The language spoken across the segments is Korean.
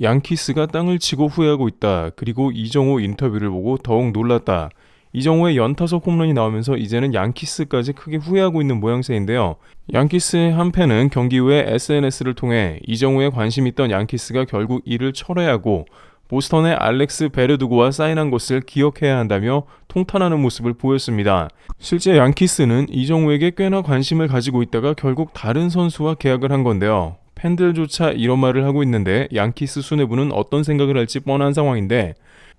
양키스가 땅을 치고 후회하고 있다. 그리고 이정호 인터뷰를 보고 더욱 놀랐다. 이정호의 연타석 홈런이 나오면서 이제는 양키스까지 크게 후회하고 있는 모양새인데요. 양키스의 한 팬은 경기 후에 SNS를 통해 이정호에 관심 있던 양키스가 결국 이를 철회하고 보스턴의 알렉스 베르두고와 사인한 것을 기억해야 한다며 통탄하는 모습을 보였습니다. 실제 양키스는 이정우에게 꽤나 관심을 가지고 있다가 결국 다른 선수와 계약을 한 건데요. 팬들조차 이런 말을 하고 있는데 양키스 수뇌부는 어떤 생각을 할지 뻔한 상황인데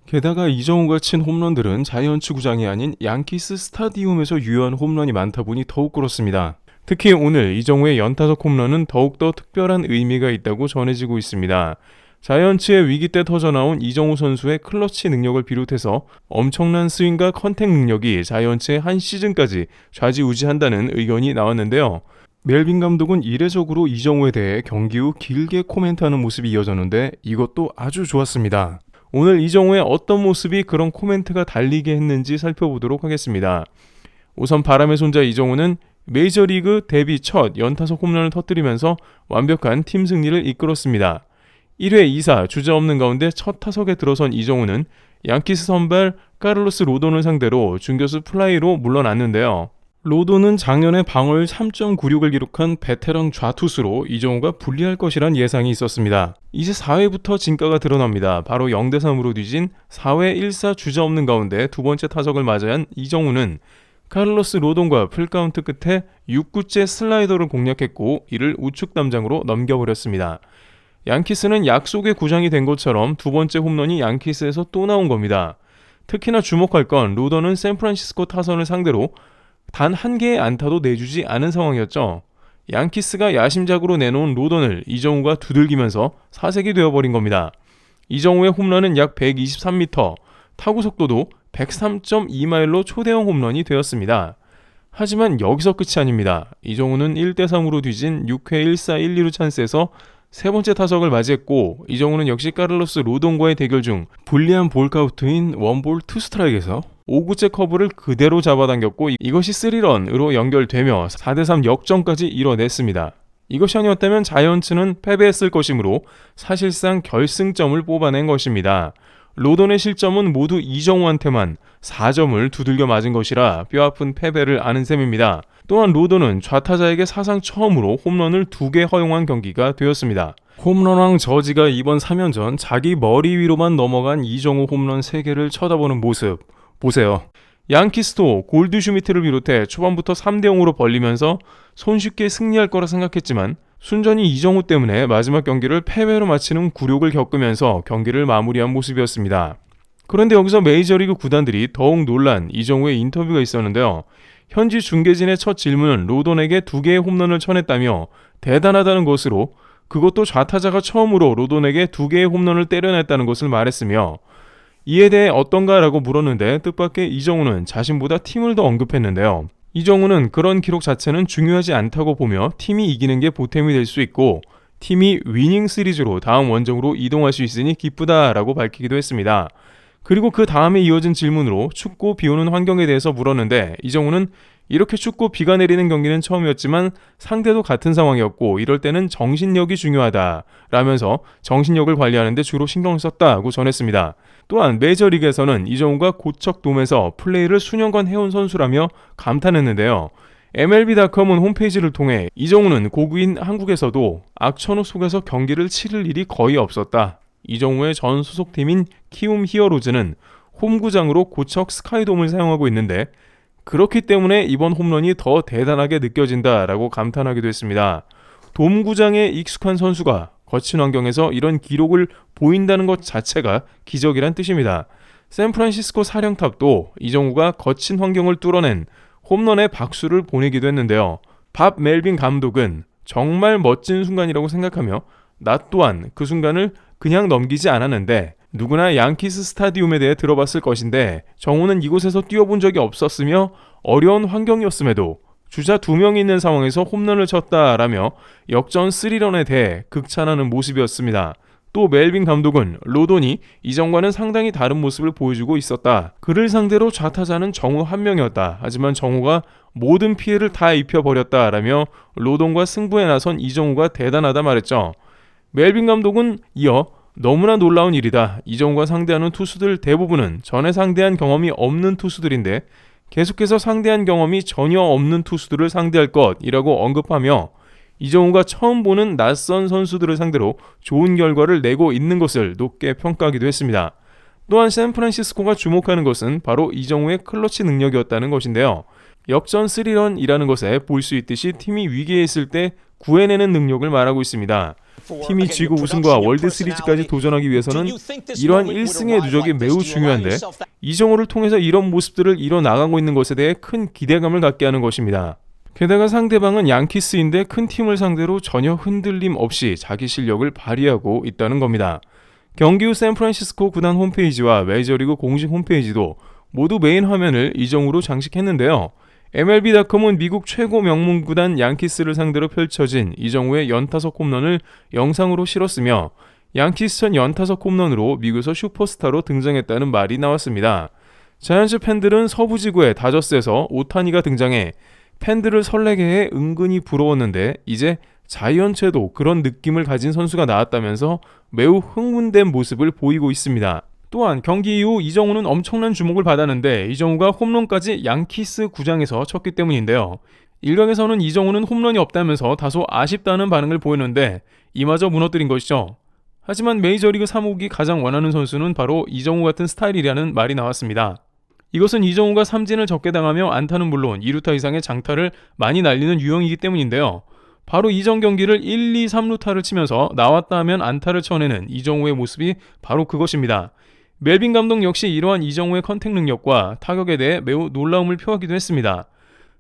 게다가 이정우가 친 홈런들은 자이언츠 구장이 아닌 양키스 스타디움에서 유효한 홈런이 많다 보니 더욱 그렇습니다. 특히 오늘 이정우의 연타석 홈런은 더욱더 특별한 의미가 있다고 전해지고 있습니다. 자이언츠의 위기 때 터져나온 이정우 선수의 클러치 능력을 비롯해서 엄청난 스윙과 컨택 능력이 자이언츠의 한 시즌까지 좌지우지한다는 의견이 나왔는데요. 멜빈 감독은 이례적으로 이정우에 대해 경기 후 길게 코멘트하는 모습이 이어졌는데 이것도 아주 좋았습니다. 오늘 이정우의 어떤 모습이 그런 코멘트가 달리게 했는지 살펴보도록 하겠습니다. 우선 바람의 손자 이정우는 메이저리그 데뷔 첫 연타석 홈런을 터뜨리면서 완벽한 팀 승리를 이끌었습니다. 1회 2사 주자 없는 가운데 첫 타석에 들어선 이정우는 양키스 선발 카를로스 로돈을 상대로 중교수 플라이로 물러났는데요. 로돈은 작년에 방울 3.96을 기록한 베테랑 좌투수로 이정우가 불리할 것이란 예상이 있었습니다. 이제 4회부터 진가가 드러납니다. 바로 0대3으로 뒤진 4회 1사 주자 없는 가운데 두 번째 타석을 맞아야 한 이정우는 카를로스 로돈과 풀카운트 끝에 6구째 슬라이더를 공략했고 이를 우측 담장으로 넘겨버렸습니다. 양키스는 약속의 구장이 된 것처럼 두 번째 홈런이 양키스에서 또 나온 겁니다. 특히나 주목할 건 로더는 샌프란시스코 타선을 상대로 단 한 개의 안타도 내주지 않은 상황이었죠. 양키스가 야심작으로 내놓은 로던을 이정우가 두들기면서 사색이 되어버린 겁니다. 이정우의 홈런은 약 123m, 타구 속도도 103.2마일로 초대형 홈런이 되었습니다. 하지만 여기서 끝이 아닙니다. 이정우는 1대3으로 뒤진 6회 1사 1, 2루 찬스에서 세 번째 타석을 맞이했고 이정우는 역시 카를로스 로돈과의 대결 중 불리한 볼카우트인 원볼 투 스트라이크에서 5구째 커브를 그대로 잡아당겼고 이것이 3런으로 연결되며 4대3 역전까지 이뤄냈습니다. 이것이 아니었다면 자이언츠는 패배했을 것이므로 사실상 결승점을 뽑아낸 것입니다. 로돈의 실점은 모두 이정우한테만 4점을 두들겨 맞은 것이라 뼈아픈 패배를 아는 셈입니다. 또한 로돈은 좌타자에게 사상 처음으로 홈런을 두개 허용한 경기가 되었습니다. 홈런왕 저지가 이번 3연전 자기 머리 위로만 넘어간 이정우 홈런 3개를 쳐다보는 모습 보세요. 양키스도 골드 슈미트를 비롯해 초반부터 3대 0으로 벌리면서 손쉽게 승리할 거라 생각했지만 순전히 이정우 때문에 마지막 경기를 패배로 마치는 굴욕을 겪으면서 경기를 마무리한 모습이었습니다. 그런데 여기서 메이저리그 구단들이 더욱 놀란 이정우의 인터뷰가 있었는데요. 현지 중계진의 첫 질문은 로돈에게 두 개의 홈런을 쳐냈다며 대단하다는 것으로 그것도 좌타자가 처음으로 로돈에게 두 개의 홈런을 때려냈다는 것을 말했으며 이에 대해 어떤가라고 물었는데 뜻밖의 이정우는 자신보다 팀을 더 언급했는데요. 이정우는 그런 기록 자체는 중요하지 않다고 보며 팀이 이기는 게 보탬이 될 수 있고 팀이 위닝 시리즈로 다음 원정으로 이동할 수 있으니 기쁘다라고 밝히기도 했습니다. 그리고 그 다음에 이어진 질문으로 춥고 비 오는 환경에 대해서 물었는데 이정우는 이렇게 춥고 비가 내리는 경기는 처음이었지만 상대도 같은 상황이었고 이럴 때는 정신력이 중요하다 라면서 정신력을 관리하는데 주로 신경을 썼다고 전했습니다. 또한 메이저리그에서는 이정우가 고척돔에서 플레이를 수년간 해온 선수라며 감탄했는데요. MLB.com은 홈페이지를 통해 이정우는 고구인 한국에서도 악천후 속에서 경기를 치를 일이 거의 없었다. 이정우의 전 소속팀인 키움 히어로즈는 홈구장으로 고척 스카이돔을 사용하고 있는데 그렇기 때문에 이번 홈런이 더 대단하게 느껴진다라고 감탄하기도 했습니다. 돔구장에 익숙한 선수가 거친 환경에서 이런 기록을 보인다는 것 자체가 기적이란 뜻입니다. 샌프란시스코 사령탑도 이정우가 거친 환경을 뚫어낸 홈런에 박수를 보내기도 했는데요. 밥 멜빈 감독은 정말 멋진 순간이라고 생각하며 나 또한 그 순간을 그냥 넘기지 않았는데 누구나 양키스 스타디움에 대해 들어봤을 것인데 정우는 이곳에서 뛰어본 적이 없었으며 어려운 환경이었음에도 주자 두 명이 있는 상황에서 홈런을 쳤다라며 역전 3런에 대해 극찬하는 모습이었습니다. 또 멜빈 감독은 로돈이 이전과는 상당히 다른 모습을 보여주고 있었다. 그를 상대로 좌타자는 정우 한 명이었다. 하지만 정우가 모든 피해를 다 입혀버렸다라며 로돈과 승부에 나선 이정우가 대단하다 말했죠. 멜빈 감독은 이어 너무나 놀라운 일이다. 이정우가 상대하는 투수들 대부분은 전에 상대한 경험이 없는 투수들인데 계속해서 상대한 경험이 전혀 없는 투수들을 상대할 것이라고 언급하며 이정우가 처음 보는 낯선 선수들을 상대로 좋은 결과를 내고 있는 것을 높게 평가하기도 했습니다. 또한 샌프란시스코가 주목하는 것은 바로 이정우의 클러치 능력이었다는 것인데요. 역전 3런이라는 것에 볼 수 있듯이 팀이 위기에 있을 때 구해내는 능력을 말하고 있습니다. 팀이 지구 우승과 월드 시리즈까지 도전하기 위해서는 이러한 1승의 누적이 매우 중요한데 이정우를 통해서 이런 모습들을 이뤄나가고 있는 것에 대해 큰 기대감을 갖게 하는 것입니다. 게다가 상대방은 양키스인데 큰 팀을 상대로 전혀 흔들림 없이 자기 실력을 발휘하고 있다는 겁니다. 경기 후 샌프란시스코 구단 홈페이지와 메이저리그 공식 홈페이지도 모두 메인 화면을 이정우로 장식했는데요. MLB.com은 미국 최고 명문 구단 양키스를 상대로 펼쳐진 이정우의 연타석 홈런을 영상으로 실었으며 양키스전 연타석 홈런으로 미국에서 슈퍼스타로 등장했다는 말이 나왔습니다. 자이언츠 팬들은 서부 지구의 다저스에서 오타니가 등장해 팬들을 설레게 해 은근히 부러웠는데 이제 자이언츠에도 그런 느낌을 가진 선수가 나왔다면서 매우 흥분된 모습을 보이고 있습니다. 또한 경기 이후 이정우는 엄청난 주목을 받았는데 이정우가 홈런까지 양키스 구장에서 쳤기 때문인데요. 일각에서는 이정우는 홈런이 없다면서 다소 아쉽다는 반응을 보였는데 이마저 무너뜨린 것이죠. 하지만 메이저리그 사무국이 가장 원하는 선수는 바로 이정우 같은 스타일이라는 말이 나왔습니다. 이것은 이정우가 삼진을 적게 당하며 안타는 물론 2루타 이상의 장타를 많이 날리는 유형이기 때문인데요. 바로 이전 경기를 1, 2, 3루타를 치면서 나왔다 하면 안타를 쳐내는 이정우의 모습이 바로 그것입니다. 멜빈 감독 역시 이러한 이정우의 컨택 능력과 타격에 대해 매우 놀라움을 표하기도 했습니다.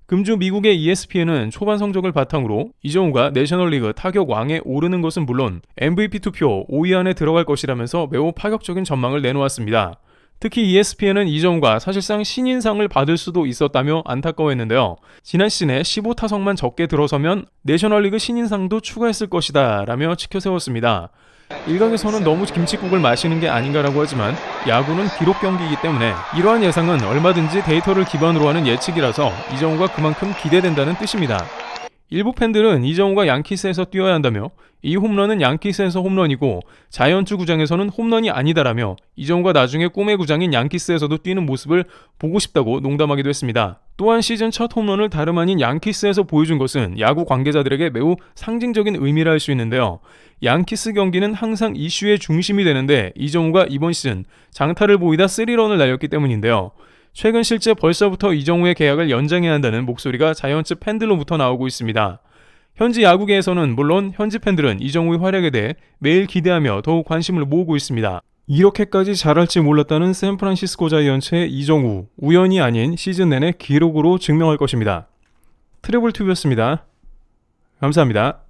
금주 미국의 ESPN은 초반 성적을 바탕으로 이정우가 내셔널리그 타격 왕에 오르는 것은 물론 MVP 투표 5위 안에 들어갈 것이라면서 매우 파격적인 전망을 내놓았습니다. 특히 ESPN은 이정우가 사실상 신인상을 받을 수도 있었다며 안타까워했는데요. 지난 시즌에 15타석만 적게 들어서면 내셔널리그 신인상도 추가했을 것이다 라며 치켜세웠습니다. 일각에서는 너무 김칫국을 마시는 게 아닌가라고 하지만 야구는 기록 경기이기 때문에 이러한 예상은 얼마든지 데이터를 기반으로 하는 예측이라서 이정우가 그만큼 기대된다는 뜻입니다. 일부 팬들은 이정우가 양키스에서 뛰어야 한다며 이 홈런은 양키스에서 홈런이고 자이언츠 구장에서는 홈런이 아니다라며 이정우가 나중에 꿈의 구장인 양키스에서도 뛰는 모습을 보고 싶다고 농담하기도 했습니다. 또한 시즌 첫 홈런을 다름 아닌 양키스에서 보여준 것은 야구 관계자들에게 매우 상징적인 의미라 할 수 있는데요. 양키스 경기는 항상 이슈의 중심이 되는데 이정우가 이번 시즌 장타를 보이다 3런을 날렸기 때문인데요. 최근 실제 벌써부터 이정우의 계약을 연장해야 한다는 목소리가 자이언츠 팬들로부터 나오고 있습니다. 현지 야구계에서는 물론 현지 팬들은 이정우의 활약에 대해 매일 기대하며 더욱 관심을 모으고 있습니다. 이렇게까지 잘할지 몰랐다는 샌프란시스코 자이언츠의 이정우, 우연이 아닌 시즌 내내 기록으로 증명할 것입니다. 트래블 튜브였습니다. 감사합니다.